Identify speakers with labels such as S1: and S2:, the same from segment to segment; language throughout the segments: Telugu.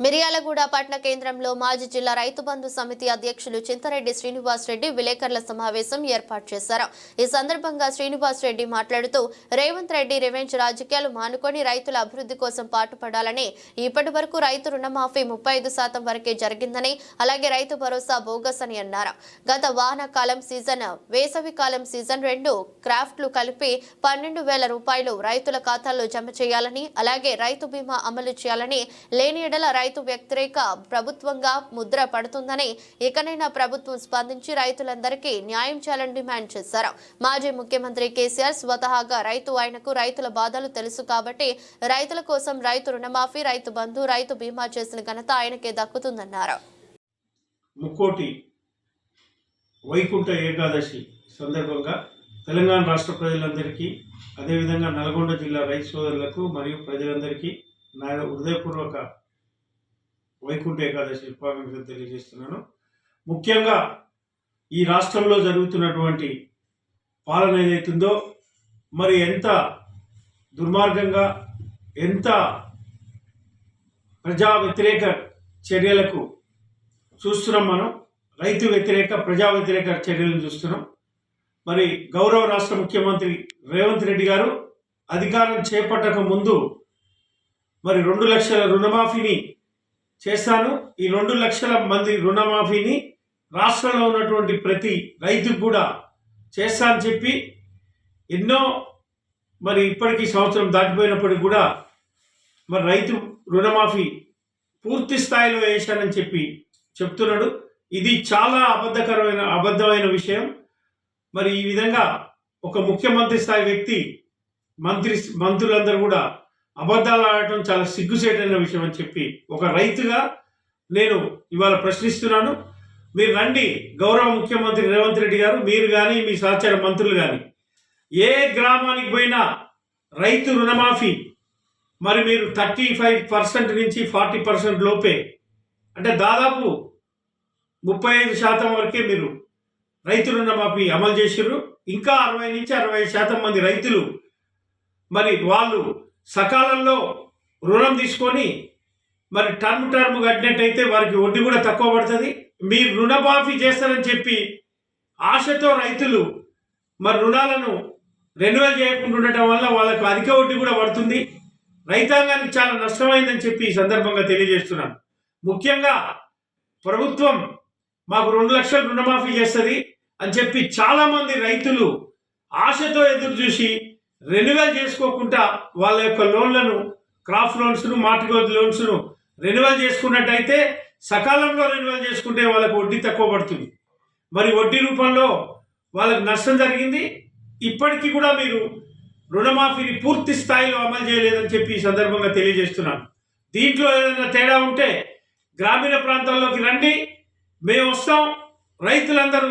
S1: మిర్యాలగూడ పట్టణ కేంద్రంలో మాజీ జిల్లా రైతు బంధు సమితి అధ్యక్షులు చింతరెడ్డి శ్రీనివాస్ రెడ్డి విలేకరుల సమావేశం ఏర్పాటు చేశారు. ఈ సందర్భంగా శ్రీనివాస్ రెడ్డి మాట్లాడుతూ రేవంత్ రెడ్డి రివెంజ్ రాజకీయాలు మానుకొని రైతుల అభివృద్ధి కోసం పాటుపడాలని ఇప్పటి వరకు రైతు రుణమాఫీ ముప్పై ఐదు శాతం వరకే జరిగిందని అలాగే రైతు భరోసా బోగస్ అని అన్నారు. గత వానాకాలం సీజన్ వేసవి కాలం సీజన్ రెండు క్రాఫ్ట్లు కలిపి పన్నెండు వేల రూపాయలు రైతుల ఖాతాల్లో జమ చేయాలని అలాగే రైతు బీమా అమలు చేయాలని లేని ఎడల రైతు వ్యతిరేక ప్రభుత్వంగా ముద్ర పడుతుందని ఇకనైనా ప్రభుత్వం స్పందించి రైతులందరికీ న్యాయం చేయాలని డిమాండ్ చేశారు. మాజీ ముఖ్యమంత్రి కేసీఆర్ స్వతహాగా రైతు ఆయనకు రైతుల బాధలు తెలుసు కాబట్టి రైతుల కోసం రైతు రుణమాఫీ రైతు బంధు రైతు బీమా చేసిన ఘనత ఆయనకే దక్కుతుందన్నారు.
S2: ముక్కోటి వైకుంఠ ఏకాదశి సందర్భంగా తెలంగాణ రాష్ట్ర ప్రజలందరికీ అదేవిధంగా నల్గొండ జిల్లా రైతు సోదరులకు మరియు ప్రజలందరికీ నా హృదయపూర్వక వైకుంఠ ఏకాదశి శుభాకాంక్షలు తెలియజేస్తున్నాను. ముఖ్యంగా ఈ రాష్ట్రంలో జరుగుతున్నటువంటి పాలన ఏదైతుందో మరి ఎంత దుర్మార్గంగా ఎంత ప్రజా వ్యతిరేక చర్యలకు చూస్తున్నాం మనం. రైతు వ్యతిరేక ప్రజా వ్యతిరేక చర్యలను చూస్తున్నాం. మరి గౌరవ రాష్ట్ర ముఖ్యమంత్రి రేవంత్ రెడ్డి గారు అధికారం చేపట్టక ముందు మరి రెండు లక్షల రుణమాఫీని చేస్తాను ఈ రెండు లక్షల మంది రుణమాఫీని రాష్ట్రంలో ఉన్నటువంటి ప్రతి రైతుకు కూడా చేస్తా అని చెప్పి ఎన్నో మరి ఇప్పటికీ సంవత్సరం దాటిపోయినప్పటికీ కూడా మరి రైతు రుణమాఫీ పూర్తి స్థాయిలో వేశానని చెప్పి చెప్తున్నాడు. ఇది చాలా అబద్ధకరమైన అబద్ధమైన విషయం. మరి ఈ విధంగా ఒక ముఖ్యమంత్రి స్థాయి వ్యక్తి మంత్రి మంత్రులందరూ కూడా అబద్ధాలు ఆడటం చాలా సిగ్గుసేటైన విషయం అని చెప్పి ఒక రైతుగా నేను ఇవాళ ప్రశ్నిస్తున్నాను. మీరు రండి గౌరవ ముఖ్యమంత్రి రేవంత్ రెడ్డి గారు మీరు కానీ మీ సహచర మంత్రులు కానీ ఏ గ్రామానికి పోయినా రైతు రుణమాఫీ మరి మీరు థర్టీ ఫైవ్ పర్సెంట్ నుంచి ఫార్టీ పర్సెంట్ లోపే. అంటే దాదాపు ముప్పై ఐదు శాతం వరకే మీరు రైతు రుణమాఫీ అమలు చేసిర్రు. ఇంకా అరవై నుంచి అరవై శాతం మంది రైతులు మరి వాళ్ళు సకాలంలో రుణం తీసుకొని మరి టర్మ్ టర్మ్ కట్టినట్టయితే వారికి వడ్డీ కూడా తక్కువ పడుతుంది. మీరు రుణమాఫీ చేస్తారని చెప్పి ఆశతో రైతులు మరి రుణాలను రెన్యువల్ చేయకుండా ఉండటం వల్ల వాళ్ళకు అధిక వడ్డీ కూడా పడుతుంది. రైతాంగానికి చాలా నష్టమైందని చెప్పి ఈ సందర్భంగా తెలియజేస్తున్నాను. ముఖ్యంగా ప్రభుత్వం మాకు రెండు లక్షలు రుణమాఫీ చేస్తుంది అని చెప్పి చాలామంది రైతులు ఆశతో ఎదురు చూసి రెన్యువల్ చేసుకోకుండా వాళ్ళ యొక్క లోన్లను క్రాప్ లోన్స్ను మార్టిగోజ్ లోన్స్ను రెన్యువల్ చేసుకున్నట్టయితే సకాలంలో రెన్యువల్ చేసుకుంటే వాళ్ళకు వడ్డీ తక్కువ పడుతుంది. మరి వడ్డీ రూపంలో వాళ్ళకి నష్టం జరిగింది. ఇప్పటికీ కూడా మీరు రుణమాఫీని పూర్తి స్థాయిలో అమలు చేయలేదని చెప్పి ఈ సందర్భంగా తెలియజేస్తున్నాను. దీంట్లో ఏదైనా తేడా ఉంటే గ్రామీణ ప్రాంతాల్లోకి రండి. మేము వస్తాం. రైతులందరూ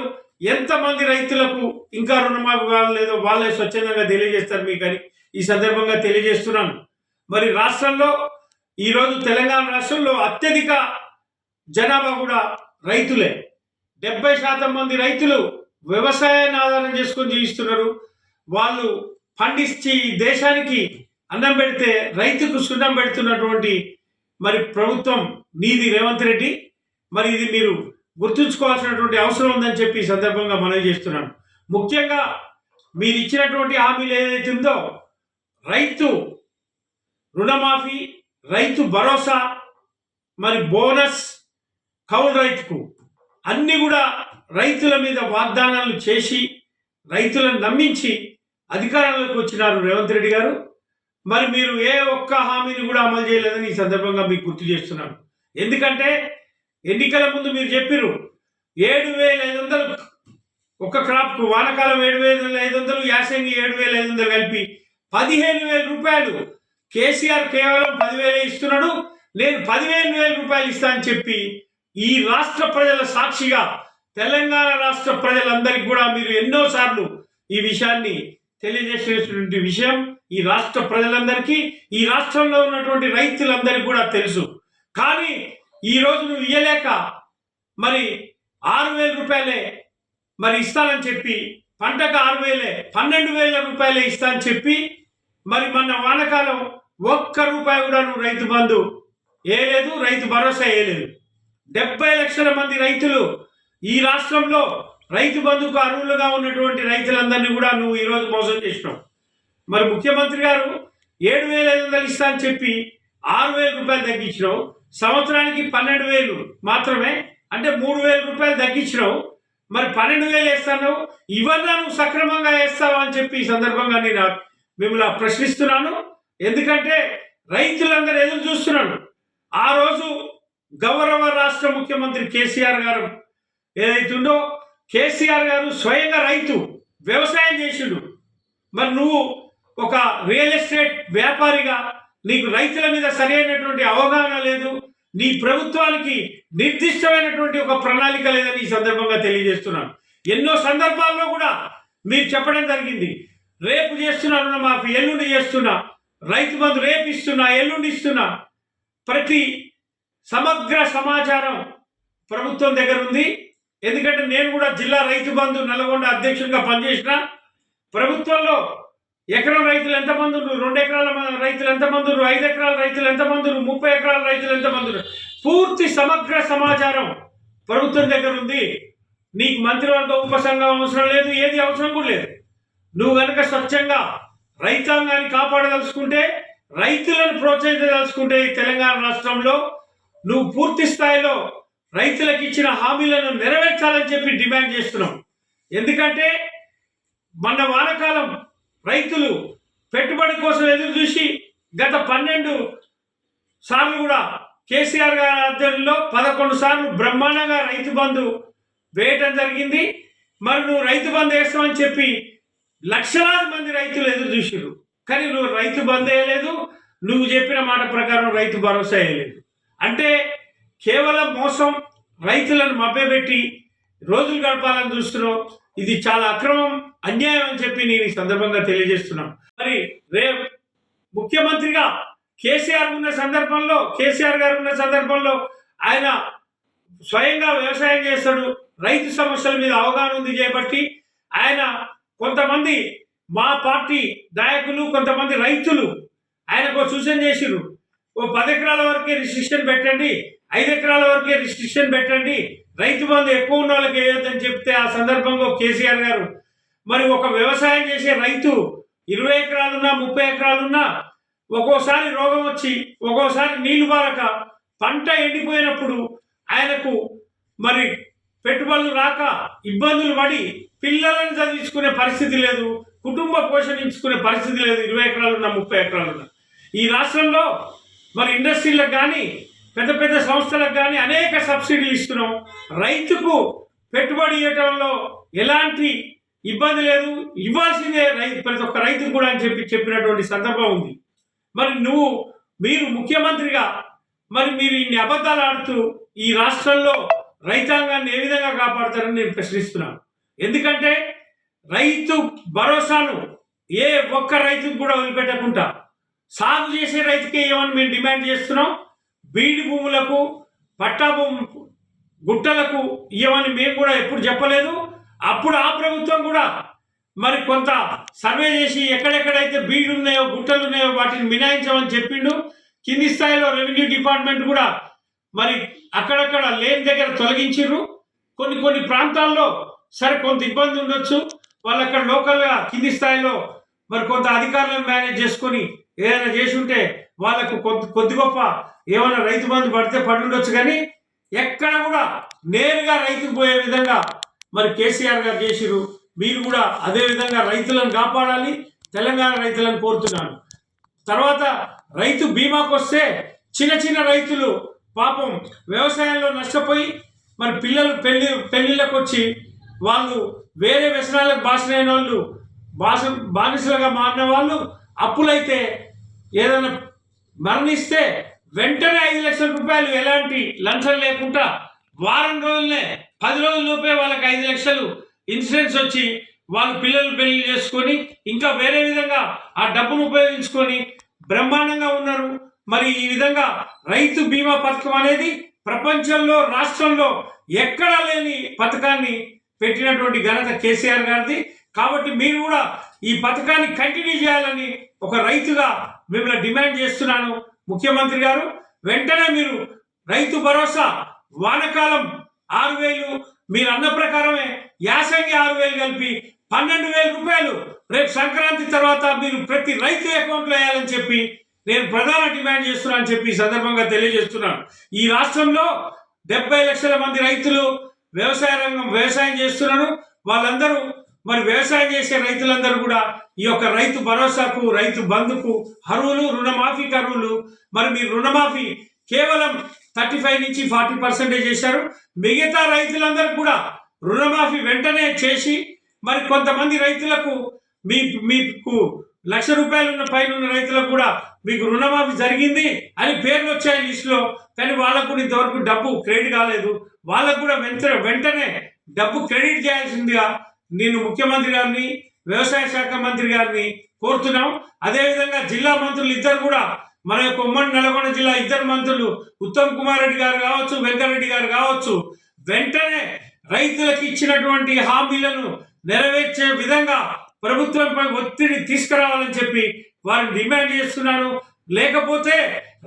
S2: ఎంతమంది రైతులకు ఇంకా రుణమాఫీ కాలేదో వాళ్ళే స్వచ్ఛందంగా తెలియజేస్తారు మీకు అని ఈ సందర్భంగా తెలియజేస్తున్నాను. మరి రాష్ట్రంలో ఈరోజు తెలంగాణ రాష్ట్రంలో అత్యధిక జనాభా కూడా రైతులే. డెబ్బై శాతం మంది రైతులు వ్యవసాయాన్ని ఆధారం చేసుకొని జీవిస్తున్నారు. వాళ్ళు పండించి దేశానికి అన్నం పెడితే రైతుకు సున్నం పెడుతున్నటువంటి మరి ప్రభుత్వం నీది రేవంత్ రెడ్డి. మరి ఇది మీరు గుర్తుంచుకోవాల్సినటువంటి అవసరం ఉందని చెప్పి ఈ సందర్భంగా మనవి చేస్తున్నాను. ముఖ్యంగా మీరు ఇచ్చినటువంటి హామీలు ఏదైతే ఉందో రైతు రుణమాఫీ రైతు భరోసా మరి బోనస్ కౌలు రైతుకు అన్నీ కూడా రైతుల మీద వాగ్దానాలు చేసి రైతులను నమ్మించి అధికారంలోకి వచ్చినారు రేవంత్ రెడ్డి గారు. మరి మీరు ఏ ఒక్క హామీని కూడా అమలు చేయలేదని ఈ సందర్భంగా మీకు గుర్తు చేస్తున్నాను. ఎందుకంటే ఎన్నికల ముందు మీరు చెప్పిర్రు ఏడు వేల ఐదు వందలు ఒక క్రాప్కు వానకాలం ఏడు వేల ఐదు వందలు యాసంగి ఏడు వేల ఐదు వందలు కలిపి పదిహేను వేల రూపాయలు. కేసీఆర్ కేవలం పదివేలు ఇస్తున్నాడు నేను పదిహేను వేల రూపాయలు ఇస్తా అని చెప్పి ఈ రాష్ట్ర ప్రజల సాక్షిగా తెలంగాణ రాష్ట్ర ప్రజలందరికీ కూడా మీరు ఎన్నోసార్లు ఈ విషయాన్ని తెలియజేసినటువంటి విషయం ఈ రాష్ట్ర ప్రజలందరికీ ఈ రాష్ట్రంలో ఉన్నటువంటి రైతులందరికీ కూడా తెలుసు. కానీ ఈ రోజు నువ్వు ఇయ్యలేక మరి ఆరు వేల రూపాయలే మరి ఇస్తానని చెప్పి పంటకు ఆరు వేలే పన్నెండు వేల రూపాయలే ఇస్తా అని చెప్పి మరి మొన్న వానకాలం ఒక్క రూపాయి కూడా నువ్వు రైతు బంధు వేయలేదు రైతు భరోసా వేయలేదు డెబ్బై లక్షల మంది రైతులు ఈ రాష్ట్రంలో రైతు బంధుకు అర్హులుగా ఉన్నటువంటి రైతులందరినీ కూడా నువ్వు ఈరోజు మోసం చేసినావు. మరి ముఖ్యమంత్రి గారు ఏడు వేల ఐదు వందలు ఇస్తా అని చెప్పి ఆరు వేల రూపాయలు తగ్గించినావు. సంవత్సరానికి పన్నెండు వేలు మాత్రమే. అంటే మూడు వేల రూపాయలు తగ్గించినావు. మరి పన్నెండు వేలు వేస్తాను ఇవన్నా నువ్వు సక్రమంగా వేస్తావు అని చెప్పి ఈ సందర్భంగా నేను మిమ్మల్ని ప్రశ్నిస్తున్నాను. ఎందుకంటే రైతులందరూ ఎదురు చూస్తున్నాను ఆ రోజు గౌరవ రాష్ట్ర ముఖ్యమంత్రి కేసీఆర్ గారు ఏదైతుందో కేసీఆర్ గారు స్వయంగా రైతు వ్యవసాయం చేసిండు. మరి నువ్వు ఒక రియల్ ఎస్టేట్ వ్యాపారిగా నీకు రైతుల మీద సరైనటువంటి అవగాహన లేదు. నీ ప్రభుత్వానికి నిర్దిష్టమైనటువంటి ఒక ప్రణాళిక లేదని ఈ సందర్భంగా తెలియజేస్తున్నాను. ఎన్నో సందర్భాల్లో కూడా మీరు చెప్పడం జరిగింది. రేపు చేస్తున్నా రుణమాఫీ ఎల్లుండి చేస్తున్నా. రైతు బంధు రేపు ఇస్తున్నా ఎల్లుండి ఇస్తున్నా. ప్రతి సమగ్ర సమాచారం ప్రభుత్వం దగ్గర ఉంది. ఎందుకంటే నేను కూడా జిల్లా రైతు బంధు నల్గొండ అధ్యక్షుడిగా పనిచేసిన ప్రభుత్వంలో ఎకరం రైతులు ఎంతమంది ఉన్నారు రెండు ఎకరాల రైతులు ఎంతమంది ఉన్నారు ఐదు ఎకరాల రైతులు ఎంతమంది ముప్పై ఎకరాల రైతులు ఎంతమంది పూర్తి సమగ్ర సమాచారం ప్రభుత్వం దగ్గర ఉంది. నీకు మంత్రివర్గ ఉపసంఘం అవసరం లేదు ఏది అవసరం కూడా లేదు. నువ్వు కనుక స్వచ్ఛంగా రైతాంగాన్ని కాపాడదలుచుకుంటే రైతులను ప్రోత్సహించదలుచుకుంటే తెలంగాణ రాష్ట్రంలో నువ్వు పూర్తి స్థాయిలో రైతులకు ఇచ్చిన హామీలను నెరవేర్చాలని చెప్పి డిమాండ్ చేస్తున్నాం ఎందుకంటే మన వానకాలం రైతులు పెట్టుబడి కోసం ఎదురు చూసి గత పన్నెండు సార్లు కూడా కేసీఆర్ గారి ఆధ్వర్యంలో పదకొండు సార్లు బ్రహ్మాండంగా రైతు బంధు వేయటం జరిగింది. మరి నువ్వు రైతు బంధు వేస్తామని చెప్పి లక్షలాది మంది రైతులు ఎదురు చూసారు కానీ నువ్వు రైతు బంద్ వేయలేదు. నువ్వు చెప్పిన మాట ప్రకారం రైతు భరోసా వేయలేదు. అంటే కేవలం మోసం రైతులను మభ్యపెట్టి రోజులు గడపాలని చూస్తున్నావు. ఇది చాలా అక్రమం అన్యాయం అని చెప్పి నేను ఈ సందర్భంగా తెలియజేస్తున్నాను. మరి రే ముఖ్యమంత్రిగా కేసీఆర్ ఉన్న సందర్భంలో కేసీఆర్ గారు ఉన్న సందర్భంలో ఆయన స్వయంగా వ్యవసాయం చేస్తాడు. రైతు సమస్యల మీద అవగాహన ఉంది చేపట్టి ఆయన కొంతమంది మా పార్టీ నాయకులు కొంతమంది రైతులు ఆయనకు సూచన చేసిరు ఓ పది ఎకరాల వరకే రిస్ట్రిక్షన్ పెట్టండి ఐదు ఎకరాల వరకే రిస్ట్రిక్షన్ పెట్టండి రైతు బంధు ఎక్కువ ఉన్న వాళ్ళకి వేయొద్దని చెప్తే ఆ సందర్భంగా కేసీఆర్ గారు మరి ఒక వ్యవసాయం చేసే రైతు ఇరవై ఎకరాలున్నా ముప్పై ఎకరాలున్నా ఒక్కోసారి రోగం వచ్చి ఒక్కోసారి నీళ్ళు బారక పంట ఎండిపోయినప్పుడు ఆయనకు మరి పెట్టుబడులు రాక ఇబ్బందులు పడి పిల్లలను చదివించుకునే పరిస్థితి లేదు కుటుంబ పోషణించుకునే పరిస్థితి లేదు ఇరవై ఎకరాలున్నా ముప్పై ఎకరాలున్నా. ఈ రాష్ట్రంలో మరి ఇండస్ట్రీలకు కానీ పెద్ద పెద్ద సంస్థలకు కానీ అనేక సబ్సిడీలు ఇస్తున్నాం. రైతుకు పెట్టుబడి ఇవ్వటంలో ఎలాంటి ఇబ్బంది లేదు. ఇవ్వాల్సిందే రైతు ప్రతి ఒక్క రైతుకు కూడా అని చెప్పి చెప్పినటువంటి సందర్భం ఉంది. మరి నువ్వు మీరు ముఖ్యమంత్రిగా మరి మీరు ఇన్ని అబద్ధాలు ఆడుతూ ఈ రాష్ట్రంలో రైతాంగాన్ని ఏ విధంగా కాపాడతారని నేను ప్రశ్నిస్తున్నాను. ఎందుకంటే రైతు భరోసాను ఏ ఒక్క రైతుకు కూడా వదిలిపెట్టకుండా సాగు చేసే రైతుకే ఏమని మేము డిమాండ్ చేస్తున్నాం? బీడి భూములకు పట్టా భూము గుట్టలకు ఇవ్వమని మేము కూడా ఎప్పుడు చెప్పలేదు. అప్పుడు ఆ ప్రభుత్వం కూడా మరి కొంత సర్వే చేసి ఎక్కడెక్కడైతే బీడు ఉన్నాయో గుట్టలు ఉన్నాయో వాటిని మినాయించమని చెప్పిండు. కింది స్థాయిలో రెవెన్యూ డిపార్ట్మెంట్ కూడా మరి అక్కడక్కడ లేని దగ్గర తొలగించిర్రు. కొన్ని కొన్ని ప్రాంతాల్లో సరే కొంత ఇబ్బంది ఉండొచ్చు. వాళ్ళు అక్కడ లోకల్గా కింది స్థాయిలో మరి కొంత అధికారులను మేనేజ్ చేసుకొని ఏదైనా చేసి ఉంటే వాళ్ళకు కొద్ది కొద్ది గొప్ప ఏమైనా రైతు బంధు పడితే పడుండొచ్చు కానీ ఎక్కడ కూడా నేరుగా రైతుకు పోయే విధంగా మరి కేసీఆర్ గారు చేసిరు మీరు కూడా అదే విధంగా రైతులను కాపాడాలి తెలంగాణ రైతులను కోరుతున్నాను. తర్వాత రైతు బీమాకు వస్తే చిన్న చిన్న రైతులు పాపం వ్యవసాయంలో నష్టపోయి మరి పిల్లలు పెళ్ళి పెళ్ళిళ్ళకు వచ్చి వాళ్ళు వేరే వ్యసనాలకు బాసనైన వాళ్ళు బాస బానిసలుగా మారిన వాళ్ళు అప్పులైతే ఏదైనా మరణిస్తే వెంటనే ఐదు లక్షల రూపాయలు ఎలాంటి లంచం లేకుండా వారం రోజులనే పది రోజుల లోపే వాళ్ళకి ఐదు లక్షలు ఇన్సూరెన్స్ వచ్చి వాళ్ళు పిల్లలు పెళ్ళి చేసుకొని ఇంకా వేరే విధంగా ఆ డబ్బును ఉపయోగించుకొని బ్రహ్మాండంగా ఉన్నారు. మరి ఈ విధంగా రైతు బీమా పథకం అనేది ప్రపంచంలో రాష్ట్రంలో ఎక్కడా లేని పథకాన్ని పెట్టినటువంటి ఘనత కేసీఆర్ గారిది. కాబట్టి మీరు కూడా ఈ పథకాన్ని కంటిన్యూ చేయాలని ఒక రైతుగా మిమ్మల్ని డిమాండ్ చేస్తున్నాను. ముఖ్యమంత్రి గారు వెంటనే మీరు రైతు భరోసా వానకాలం ఆరు వేలు మీరు అన్న ప్రకారమే యాసంగి ఆరు వేలు కలిపి పన్నెండు వేల రూపాయలు రేపు సంక్రాంతి తర్వాత మీరు ప్రతి రైతు అకౌంట్లో వేయాలని చెప్పి నేను ప్రధాన డిమాండ్ చేస్తున్నాను చెప్పి ఈ సందర్భంగా తెలియజేస్తున్నాను. ఈ రాష్ట్రంలో డెబ్బై లక్షల మంది రైతులు వ్యవసాయ రంగం వ్యవసాయం చేస్తున్నారు. వాళ్ళందరూ మరి వ్యవసాయం చేసే రైతులందరూ కూడా ఈ యొక్క రైతు భరోసాకు రైతు బంధుకు అరువులు రుణమాఫీ కరువులు మరి మీరు రుణమాఫీ కేవలం థర్టీ ఫైవ్ నుంచి ఫార్టీ పర్సెంటేజ్ చేశారు. మిగతా రైతులందరూ కూడా రుణమాఫీ వెంటనే చేసి మరి కొంతమంది రైతులకు మీ మీకు లక్ష రూపాయలు ఉన్న పైన ఉన్న రైతులకు కూడా మీకు రుణమాఫీ జరిగింది అని పేర్లు వచ్చాయి లిస్టులో కానీ వాళ్ళకు కూడా ఇంతవరకు డబ్బు క్రెడిట్ కాలేదు. వాళ్ళకు కూడా వెంటనే వెంటనే డబ్బు క్రెడిట్ చేయాల్సిందిగా నేను ముఖ్యమంత్రి గారిని వ్యవసాయ శాఖ మంత్రి గారిని కోరుతున్నాం. అదేవిధంగా జిల్లా మంత్రులు ఇద్దరు కూడా మన యొక్క ఉమ్మడి నల్గొండ జిల్లా ఇద్దరు మంత్రులు ఉత్తమ్ కుమార్ రెడ్డి గారు కావచ్చు వెంకరెడ్డి గారు కావచ్చు వెంటనే రైతులకు ఇచ్చినటువంటి హామీలను నెరవేర్చే విధంగా ప్రభుత్వంపై ఒత్తిడి తీసుకురావాలని చెప్పి వారిని డిమాండ్ చేస్తున్నాను లేకపోతే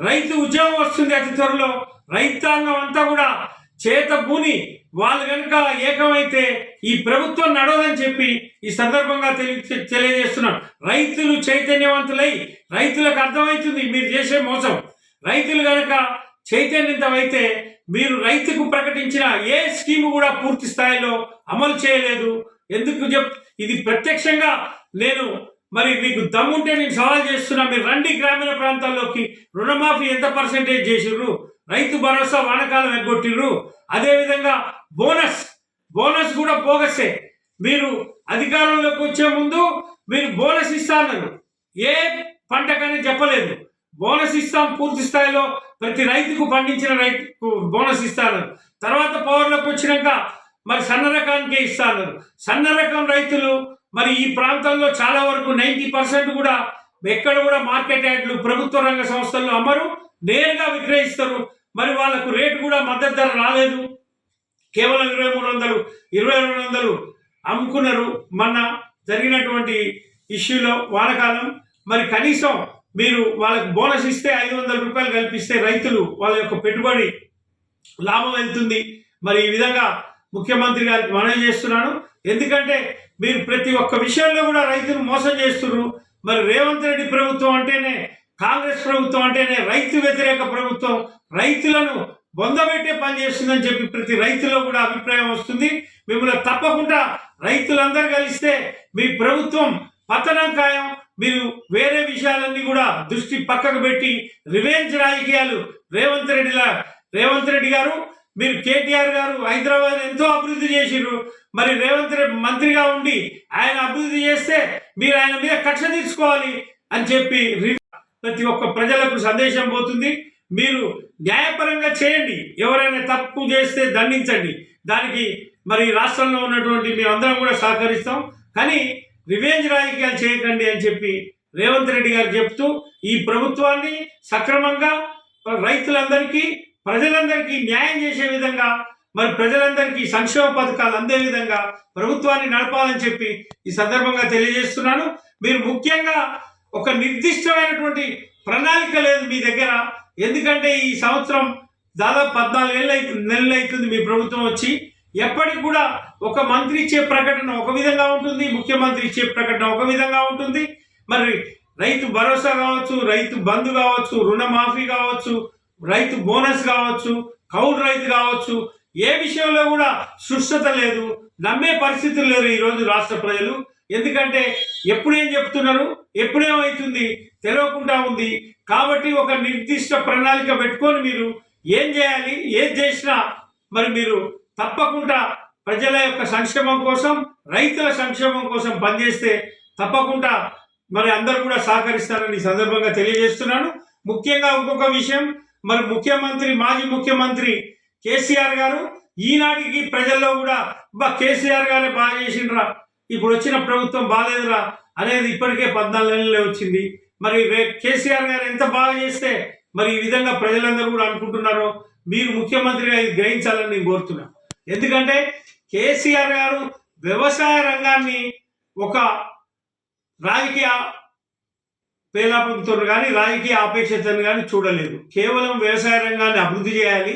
S2: రైతు ఉద్యోగం వస్తుంది అతి త్వరలో. రైతాంగం అంతా కూడా చేత భూని వాళ్ళు కనుక ఏకమైతే ఈ ప్రభుత్వం నడవదని చెప్పి ఈ సందర్భంగా తెలి తెలియజేస్తున్నాను రైతులు చైతన్యవంతులై రైతులకు అర్థమవుతుంది మీరు చేసే మోసం. రైతులు కనుక చైతన్యతమైతే మీరు రైతుకు ప్రకటించిన ఏ స్కీమ్ కూడా పూర్తి స్థాయిలో అమలు చేయలేదు. ఎందుకు చెప్ ఇది ప్రత్యక్షంగా నేను మరి మీకు దమ్ముంటే నేను సవాల్ చేస్తున్నా మీరు రండి గ్రామీణ ప్రాంతాల్లోకి. రుణమాఫీ ఎంత పర్సెంటేజ్ చేసిర్రు? రైతు భరోసా వానకాలం ఎగ్గొట్టిర్రు? అదేవిధంగా బోనస్ బోనస్ కూడా బోగసే. మీరు అధికారంలోకి వచ్చే ముందు మీరు బోనస్ ఇస్తాన్నారు ఏ పంటకని చెప్పలేదు. బోనస్ ఇస్తాం పూర్తి స్థాయిలో ప్రతి రైతుకు పండించిన రైతుకు బోనస్ ఇస్తారు తర్వాత పవర్లోకి వచ్చినాక మరి సన్న రకానికే ఇస్తారు సన్న రకం రైతులు మరి ఈ ప్రాంతంలో చాలా వరకు నైంటీ పర్సెంట్ కూడా ఎక్కడ కూడా మార్కెట్ యార్డ్లు ప్రభుత్వ రంగ సంస్థల్లో అమ్మరు నేరుగా విక్రయిస్తారు. మరి వాళ్ళకు రేటు కూడా మద్దతు ధర రాలేదు. కేవలం ఇరవై మూడు వందలు ఇరవై రెండు వందలు అమ్ముకున్నారు మొన్న జరిగినటువంటి ఇష్యూలో వానకాలం. మరి కనీసం మీరు వాళ్ళకి బోనస్ ఇస్తే ఐదు వందల రూపాయలు కల్పిస్తే రైతులు వాళ్ళ యొక్క పెట్టుబడి లాభం వెళ్తుంది. మరి ఈ విధంగా ముఖ్యమంత్రి గారికి మనవి చేస్తున్నాను. ఎందుకంటే మీరు ప్రతి ఒక్క విషయంలో కూడా రైతులు మోసం చేస్తున్నారు మరి రేవంత్ రెడ్డి ప్రభుత్వం అంటేనే కాంగ్రెస్ ప్రభుత్వం అంటేనే రైతు వ్యతిరేక ప్రభుత్వం. రైతులను బొందబెట్టే పని చేస్తుందని చెప్పి ప్రతి రైతులో కూడా అభిప్రాయం వస్తుంది. మిమ్మల్ని తప్పకుండా రైతులందరూ కలిస్తే మీ ప్రభుత్వం పతనం ఖాయం. మీరు వేరే విషయాలన్నీ కూడా దృష్టి పక్కకు పెట్టి రివెంజ్ రాజకీయాలు రేవంత్ రెడ్డిలా రేవంత్ రెడ్డి గారు మీరు కేటీఆర్ గారు హైదరాబాద్ ఎంతో అభివృద్ధి చేసిర్రు. మరి రేవంత్ రెడ్డి మంత్రిగా ఉండి ఆయన అభివృద్ధి చేస్తే మీరు ఆయన మీద కక్ష తీసుకోవాలి అని చెప్పి ప్రతి ఒక్క ప్రజలకు సందేశం పోతుంది. మీరు న్యాయపరంగా చేయండి. ఎవరైనా తప్పు చేస్తే దండించండి. దానికి మరి రాష్ట్రంలో ఉన్నటువంటి మేమందరం కూడా సహకరిస్తాం. కానీ రివేంజ్ రాజకీయాలు చేయకండి అని చెప్పి రేవంత్ రెడ్డి గారు చెప్తూ ఈ ప్రభుత్వాన్ని సక్రమంగా రైతులందరికీ ప్రజలందరికీ న్యాయం చేసే విధంగా మరి ప్రజలందరికీ సంక్షేమ పథకాలు అందే విధంగా ప్రభుత్వాన్ని నడపాలని చెప్పి ఈ సందర్భంగా తెలియజేస్తున్నాను. మీరు ముఖ్యంగా ఒక నిర్దిష్టమైనటువంటి ప్రణాళిక లేదు మీ దగ్గర. ఎందుకంటే ఈ సంవత్సరం దాదాపు పద్నాలుగు ఏళ్ళు అవుతుంది నెలలు అవుతుంది మీ ప్రభుత్వం వచ్చి. ఎప్పటికి కూడా ఒక మంత్రి ఇచ్చే ప్రకటన ఒక విధంగా ఉంటుంది ముఖ్యమంత్రి ఇచ్చే ప్రకటన ఒక విధంగా ఉంటుంది. మరి రైతు భరోసా కావచ్చు రైతు బంధు కావచ్చు రుణమాఫీ కావచ్చు రైతు బోనస్ కావచ్చు కౌలు రైతు కావచ్చు ఏ విషయంలో కూడా సుష్టత లేదు నమ్మే పరిస్థితులు లేరు ఈరోజు రాష్ట్ర ప్రజలు. ఎందుకంటే ఎప్పుడేం చెప్తున్నారు? ఎప్పుడేమవుతుంది తెలియకుండా ఉంది. కాబట్టి ఒక నిర్దిష్ట ప్రణాళిక పెట్టుకొని మీరు ఏం చేయాలి ఏం చేసినా మరి మీరు తప్పకుండా ప్రజల యొక్క సంక్షేమం కోసం రైతుల సంక్షేమం కోసం పనిచేస్తే తప్పకుండా మరి అందరూ కూడా సహకరిస్తారని ఈ సందర్భంగా తెలియజేస్తున్నాను. ముఖ్యంగా ఇంకొక విషయం మరి ముఖ్యమంత్రి మాజీ ముఖ్యమంత్రి కేసీఆర్ గారు ఈనాటికి ప్రజల్లో కూడా బా కేసీఆర్ గారే బాగా చేసిండ్రా ఇప్పుడు వచ్చిన ప్రభుత్వం బాగాలేదురా అనేది ఇప్పటికే పద్నాలుగు వచ్చింది. మరి కేసీఆర్ గారు ఎంత బాగా చేస్తే మరి ఈ విధంగా ప్రజలందరూ కూడా అనుకుంటున్నారో మీరు ముఖ్యమంత్రిగా ఇది గ్రహించాలని నేను కోరుతున్నా. ఎందుకంటే కేసీఆర్ గారు వ్యవసాయ రంగాన్ని ఒక రాజకీయ పేలాపంతో కానీ రాజకీయ ఆపేక్షతను కానీ చూడలేదు. కేవలం వ్యవసాయ రంగాన్ని అభివృద్ధి చేయాలి.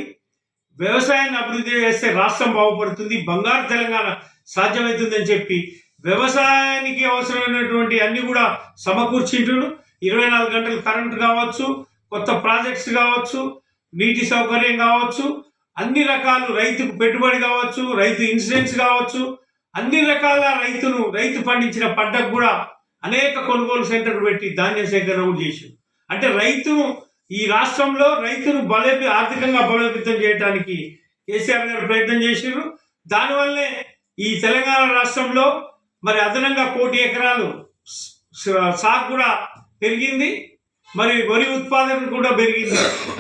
S2: వ్యవసాయాన్ని అభివృద్ధి చేస్తే రాష్ట్రం బాగుపడుతుంది బంగారు తెలంగాణ సాధ్యమవుతుందని చెప్పి వ్యవసాయానికి అవసరమైనటువంటి అన్ని కూడా సమకూర్చింటుడు ఇరవై నాలుగు గంటలు కరెంట్ కావచ్చు కొత్త ప్రాజెక్ట్స్ కావచ్చు నీటి సౌకర్యం కావచ్చు అన్ని రకాలు రైతుకు పెట్టుబడి కావచ్చు రైతు ఇన్సూరెన్స్ కావచ్చు అన్ని రకాల రైతును రైతు పండించిన పంటకు కూడా అనేక కొనుగోలు సెంటర్లు పెట్టి ధాన్య సేకరణ చేసింది అంటే రైతును ఈ రాష్ట్రంలో రైతును బలోపి ఆర్థికంగా బలోపేతం చేయడానికి కేసీఆర్ గారు ప్రయత్నం చేసిర్రు దానివల్లే ఈ తెలంగాణ రాష్ట్రంలో మరి అదనంగా కోటి ఎకరాలు సాగు కూడా పెరిగింది. మరి వరి ఉత్పాదన కూడా పెరిగింది.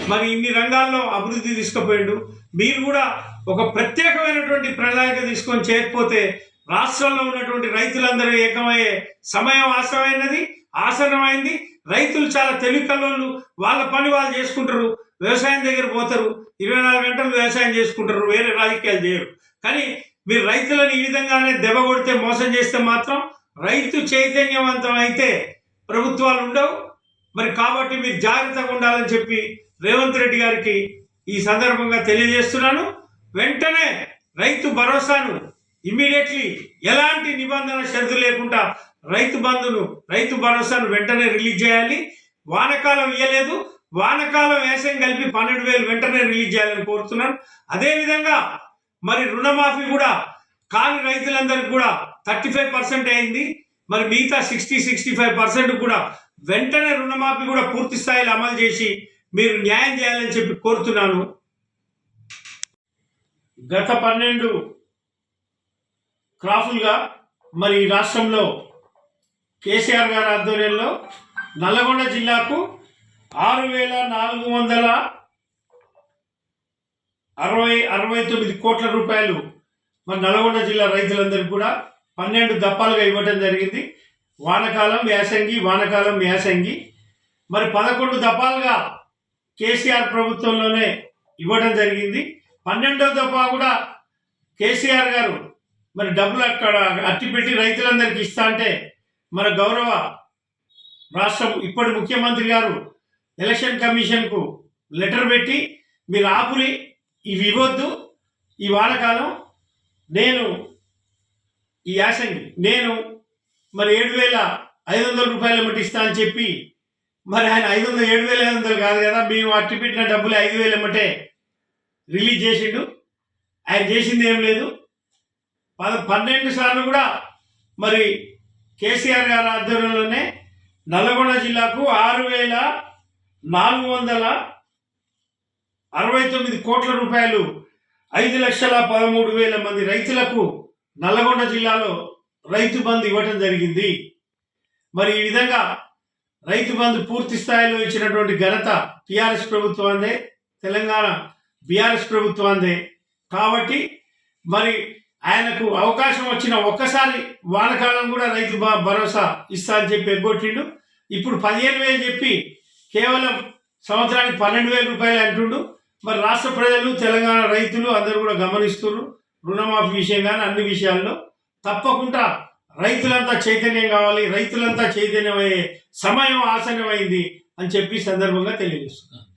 S2: మరి ఇన్ని రంగాల్లో అభివృద్ధి తీసుకుపోయిండు. మీరు కూడా ఒక ప్రత్యేకమైనటువంటి ప్రణాళిక తీసుకొని చేయకపోతే రాష్ట్రంలో ఉన్నటువంటి రైతులందరూ ఏకమయ్యే సమయం ఆసనమైనది ఆసనమైంది రైతులు చాలా తెలివికల్లోళ్ళు వాళ్ళ పని వాళ్ళు చేసుకుంటారు వ్యవసాయం దగ్గర పోతారు ఇరవై నాలుగు గంటలు వ్యవసాయం చేసుకుంటారు వేరే రాజకీయాలు చేయరు. కానీ మీరు రైతులను ఈ విధంగానే దెబ్బ కొడితే మోసం చేస్తే మాత్రం రైతు చైతన్యవంతం అయితే ప్రభుత్వాలు ఉండవు. మరి కాబట్టి మీరు జాగ్రత్తగా ఉండాలని చెప్పి రేవంత్ రెడ్డి గారికి ఈ సందర్భంగా తెలియజేస్తున్నాను. వెంటనే రైతు భరోసాను ఇమీడియట్లీ ఎలాంటి నిబంధన షరతు లేకుండా రైతు బంధును రైతు భరోసాను వెంటనే రిలీజ్ చేయాలి. వానకాలం ఇయ్యలేదు. వానకాలం వేసం కలిపి పన్నెండు వేలు వెంటనే రిలీజ్ చేయాలని కోరుతున్నాను. అదేవిధంగా మరి రుణమాఫీ కూడా కాని రైతులందరికీ కూడా థర్టీ ఫైవ్ పర్సెంట్ అయింది. మరి మిగతా సిక్స్టీ సిక్స్టీ ఫైవ్ పర్సెంట్ కూడా వెంటనే రుణమాఫీ కూడా పూర్తి స్థాయిలో అమలు చేసి మీరు న్యాయం చేయాలని చెప్పి కోరుతున్నాను. గత పన్నెండు క్రాఫుల్గా మరి ఈ రాష్ట్రంలో కేసీఆర్ గారి ఆధ్వర్యంలో నల్లగొండ జిల్లాకు ఆరు వేల నాలుగు వందల అరవై అరవై తొమ్మిది కోట్ల రూపాయలు మరి నల్గొండ జిల్లా రైతులందరికీ కూడా పన్నెండు దప్పాలుగా ఇవ్వడం జరిగింది. వానకాలం యాసంగి వానకాలం యాసంగి. మరి పదకొండు దఫాలుగా కేసీఆర్ ప్రభుత్వంలోనే ఇవ్వడం జరిగింది. పన్నెండో దఫా కూడా కేసీఆర్ గారు మరి డబ్బులు అక్కడ అట్టిపెట్టి రైతులందరికీ ఇస్తా అంటే మన గౌరవ రాష్ట్రం ఇప్పటి ముఖ్యమంత్రి గారు ఎలక్షన్ కమిషన్కు లెటర్ పెట్టి మీరు ఆపురి ఇవి ఇవ్వద్దు ఈ వానకాలం నేను ఈ యాసంగి నేను మరి ఏడు వేల ఐదు వందల రూపాయలు ఎమ్మటి ఇస్తా అని చెప్పి మరి ఆయన ఐదు వందలు ఏడు వేల ఐదు వందలు కాదు కదా మేము అట్టి పెట్టిన డబ్బులు ఐదు వేలు ఇమ్మటే రిలీజ్ చేసిండు. ఆయన చేసింది ఏం లేదు. పద పన్నెండు సార్లు కూడా మరి కేసీఆర్ గారి ఆధ్వర్యంలోనే నల్లగొండ జిల్లాకు ఆరు వేల నాలుగు వందల అరవై తొమ్మిది కోట్ల రూపాయలు ఐదు లక్షల పదమూడు వేల మంది రైతులకు నల్లగొండ జిల్లాలో రైతు బంధు ఇవ్వటం జరిగింది. మరి ఈ విధంగా రైతు బంధు పూర్తి స్థాయిలో ఇచ్చినటువంటి ఘనత టిఆర్ఎస్ ప్రభుత్వాందే తెలంగాణ బీఆర్ఎస్ ప్రభుత్వాందే కాబట్టి మరి ఆయనకు అవకాశం వచ్చిన ఒక్కసారి వానకాలం కూడా రైతు భరోసా ఇస్తా అని చెప్పి ఎగ్గొట్టిండు. ఇప్పుడు పదిహేను వేలు చెప్పి కేవలం సంవత్సరానికి పన్నెండు వేల రూపాయలు అంటుండు. మరి రాష్ట్ర ప్రజలు తెలంగాణ రైతులు అందరూ కూడా గమనిస్తున్నారు రుణమాఫీ విషయం కానీ అన్ని విషయాల్లో. తప్పకుండా రైతులంతా చైతన్యం కావాలి రైతులంతా చైతన్యమయ్యే సమయం ఆసన్నమైంది అని చెప్పి సందర్భంగా తెలియజేస్తున్నాను.